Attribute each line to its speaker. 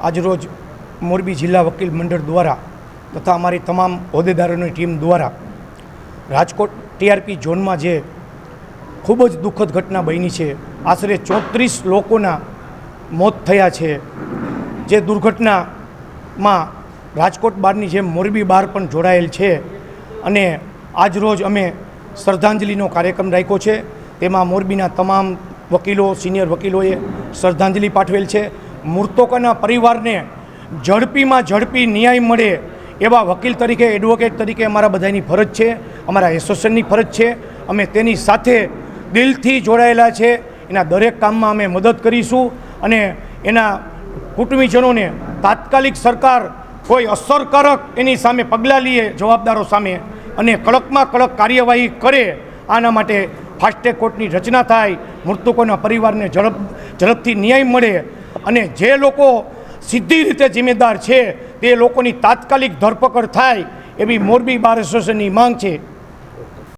Speaker 1: આજરોજ મોરબી જિલ્લા વકીલ મંડળ દ્વારા તથા અમારી તમામ હોદ્દેદારોની ટીમ દ્વારા રાજકોટ ટીઆરપી ઝોનમાં જે ખૂબ જ દુઃખદ ઘટના બની છે, આશરે ચોત્રીસ લોકોના મોત થયા છે. જે દુર્ઘટનામાં રાજકોટ બારની જેમ મોરબી બાર પણ જોડાયેલ છે અને આજરોજ અમે શ્રદ્ધાંજલિનો કાર્યક્રમ રાખ્યો છે. તેમાં મોરબીના તમામ વકીલો, સિનિયર વકીલોએ શ્રદ્ધાંજલિ પાઠવેલ છે. મૃતકોના પરિવારને ઝડપીમાં ઝડપી ન્યાય મળે એવા વકીલ તરીકે એડવોકેટ તરીકે અમારા બધાની ફરજ છે, અમારા એસોસિએશનની ફરજ છે. અમે તેની સાથે દિલથી જોડાયેલા છે. એના દરેક કામમાં અમે મદદ કરીશું અને એના કુટુંબીજનોને તાત્કાલિક સરકાર કોઈ અસરકારક એની સામે પગલાં લઈએ જવાબદારો સામે અને કડકમાં કડક કાર્યવાહી કરે, આના માટે ફાસ્ટેગ કોર્ટની રચના થાય, મૃતકોના પરિવારને ઝડપ, ઝડપથી ન્યાય મળે અને જે લોકો સીધી રીતે જિમ્મેદાર છે, તે લોકોની તાત્કાલિક ધરપકડ થાય એવી મોરબી બાર એસોસિએશનની માંગ છે.